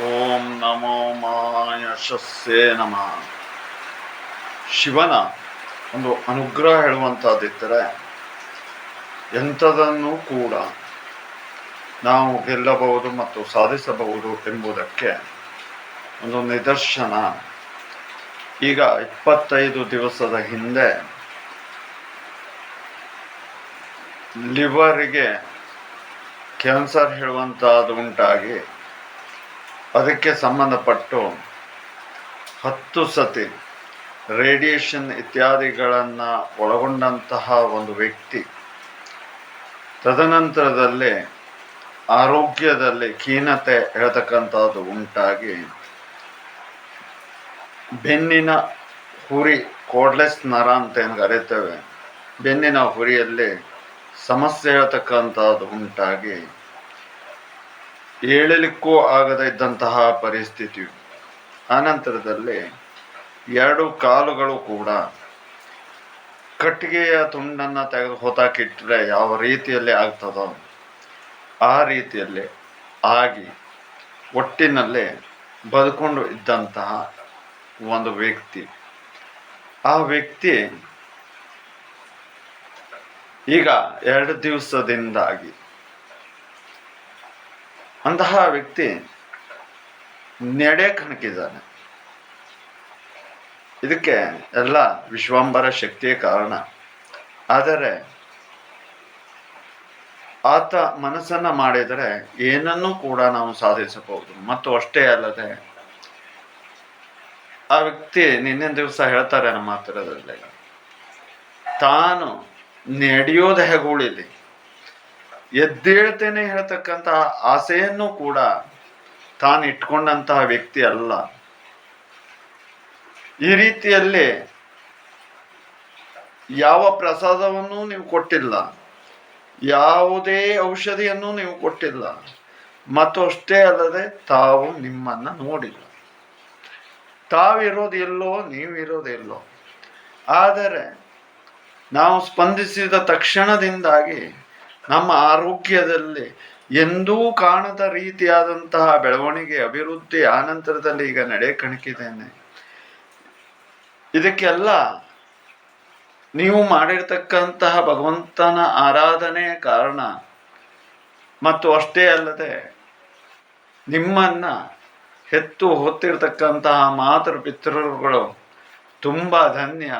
ಓಂ ನಮೋ ಮಾಯಶಸ್ಸೇ ನಮ. ಶಿವನ ಒಂದು ಅನುಗ್ರಹ ಹೇಳುವಂಥದ್ದಿದ್ದರೆ ಎಂಥದನ್ನು ಕೂಡ ನಾವು ಗೆಲ್ಲಬಹುದು ಮತ್ತು ಸಾಧಿಸಬಹುದು ಎಂಬುದಕ್ಕೆ ಒಂದು ನಿದರ್ಶನ. ಈಗ ಇಪ್ಪತ್ತೈದು ದಿವಸದ ಹಿಂದೆ ಲಿವರಿಗೆ ಕ್ಯಾನ್ಸರ್ ಹೇಳುವಂಥದ್ದು ಉಂಟಾಗಿ ಅದಕ್ಕೆ ಸಂಬಂಧಪಟ್ಟು ಹತ್ತು ಸತಿ ರೇಡಿಯೇಷನ್ ಇತ್ಯಾದಿಗಳನ್ನು ಒಳಗೊಂಡಂತಹ ಒಂದು ವ್ಯಕ್ತಿ ತದನಂತರದಲ್ಲಿ ಆರೋಗ್ಯದಲ್ಲಿ ಖೀನತೆ ಹೇಳ್ತಕ್ಕಂಥದ್ದು ಉಂಟಾಗಿ ಬೆನ್ನಿನ ಹುರಿ ಕೋಡ್ಲೆಸ್ ನರ ಅಂತ ಏನು ಕರೀತೇವೆ ಬೆನ್ನಿನ ಹುರಿಯಲ್ಲಿ ಸಮಸ್ಯೆ ಹೇಳ್ತಕ್ಕಂಥದ್ದು ಉಂಟಾಗಿ ಏಳಲಿಕ್ಕೂ ಆಗದ ಇದ್ದಂತಹ ಪರಿಸ್ಥಿತಿಯು. ಆನಂತರದಲ್ಲಿ ಎರಡು ಕಾಲುಗಳು ಕೂಡ ಕಟ್ಟಿಗೆಯ ತುಂಡನ್ನು ತೆಗೆದು ಹೊತ್ತಾಕಿಟ್ಟರೆ ಯಾವ ರೀತಿಯಲ್ಲಿ ಆಗ್ತದೋ ಆ ರೀತಿಯಲ್ಲಿ ಆಗಿ ಒಟ್ಟಿನಲ್ಲಿ ಬದುಕೊಂಡು ಇದ್ದಂತಹ ಒಂದು ವ್ಯಕ್ತಿ. ಆ ವ್ಯಕ್ತಿ ಈಗ ಎರಡು ದಿವಸದಿಂದಾಗಿ ಅಂತಹ ವ್ಯಕ್ತಿ ನೆಡೆ ಕಣಕಿದ್ದಾನೆ ಇದಕ್ಕೆ ಎಲ್ಲ ವಿಶ್ವಾಂಬರ ಶಕ್ತಿಯೇ ಕಾರಣ. ಆದರೆ ಆತ ಮನಸ್ಸನ್ನು ಮಾಡಿದರೆ ಏನನ್ನೂ ಕೂಡ ನಾವು ಸಾಧಿಸಬಹುದು. ಮತ್ತು ಅಷ್ಟೇ ಅಲ್ಲದೆ ಆ ವ್ಯಕ್ತಿ ನಿನ್ನೆ ದಿವಸ ಹೇಳ್ತಾರೆ ನಮ್ಮ ಹತ್ತಿರದಲ್ಲಿ, ತಾನು ನಡೆಯೋದು ಹೆಗುಳಿಲಿ ಎದ್ದೇಳ್ತೇನೆ ಹೇಳ್ತಕ್ಕಂತಹ ಆಸೆಯನ್ನು ಕೂಡ ತಾನು ಇಟ್ಕೊಂಡಂತಹ ವ್ಯಕ್ತಿ ಅಲ್ಲ. ಈ ರೀತಿಯಲ್ಲಿ ಯಾವ ಪ್ರಸಾದವನ್ನು ನೀವು ಕೊಟ್ಟಿಲ್ಲ. ಯಾವುದೇ ಔಷಧಿಯನ್ನು ನೀವು ಕೊಟ್ಟಿಲ್ಲ. ಮತ್ತು ಅಷ್ಟೇ ಅಲ್ಲದೆ ತಾವು ನಿಮ್ಮನ್ನ ನೋಡಿಲ್ಲ. ತಾವಿರೋದು ಎಲ್ಲೋ, ನೀವಿರೋದು ಎಲ್ಲೋ. ಆದರೆ ನಾವು ಸ್ಪಂದಿಸಿದ ತಕ್ಷಣದಿಂದಾಗಿ ನಮ್ಮ ಆರೋಗ್ಯದಲ್ಲಿ ಎಂದೂ ಕಾಣದ ರೀತಿಯಾದಂತಹ ಬೆಳವಣಿಗೆ, ಅಭಿವೃದ್ಧಿ ಆನಂತರದಲ್ಲಿ ಈಗ ನಡೆ ಕಣಕಿದ್ದೇನೆ. ಇದಕ್ಕೆಲ್ಲ ನೀವು ಮಾಡಿರ್ತಕ್ಕಂತಹ ಭಗವಂತನ ಆರಾಧನೆ ಕಾರಣ ಮತ್ತು ಅಷ್ಟೇ ಅಲ್ಲದೆ ನಿಮ್ಮನ್ನ ಹೆತ್ತು ಹೊತ್ತಿರ್ತಕ್ಕಂತಹ ಮಾತೃ ಪಿತೃಗಳು ತುಂಬ ಧನ್ಯ.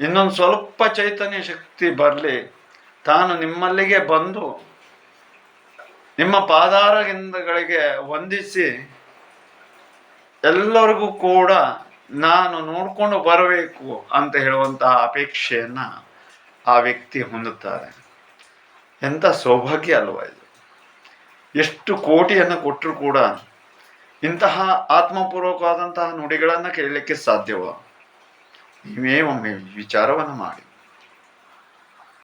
ಇನ್ನೊಂದು ಸ್ವಲ್ಪ ಚೈತನ್ಯ ಶಕ್ತಿ ಬರಲಿ. ತಾನು ನಿಮ್ಮಲ್ಲಿಗೆ ಬಂದು ನಿಮ್ಮ ಪಾದಾರಗಿಂದಗಳಿಗೆ ವಂದಿಸಿ ಎಲ್ಲರಿಗೂ ಕೂಡ ನಾನು ನೋಡಿಕೊಂಡು ಬರಬೇಕು ಅಂತ ಹೇಳುವಂತಹ ಅಪೇಕ್ಷೆಯನ್ನ ಆ ವ್ಯಕ್ತಿ ಹೊಂದುತ್ತಾರೆ. ಎಂಥ ಸೌಭಾಗ್ಯ ಅಲ್ವಾ ಇದು? ಎಷ್ಟು ಕೋಟಿಯನ್ನು ಕೊಟ್ಟರು ಕೂಡ ಇಂತಹ ಆತ್ಮಪೂರ್ವಕವಾದಂತಹ ನುಡಿಗಳನ್ನು ಕೇಳಲಿಕ್ಕೆ ಸಾಧ್ಯವ ನೀವೇ ಒಮ್ಮೆ ವಿಚಾರವನ್ನು ಮಾಡಿ.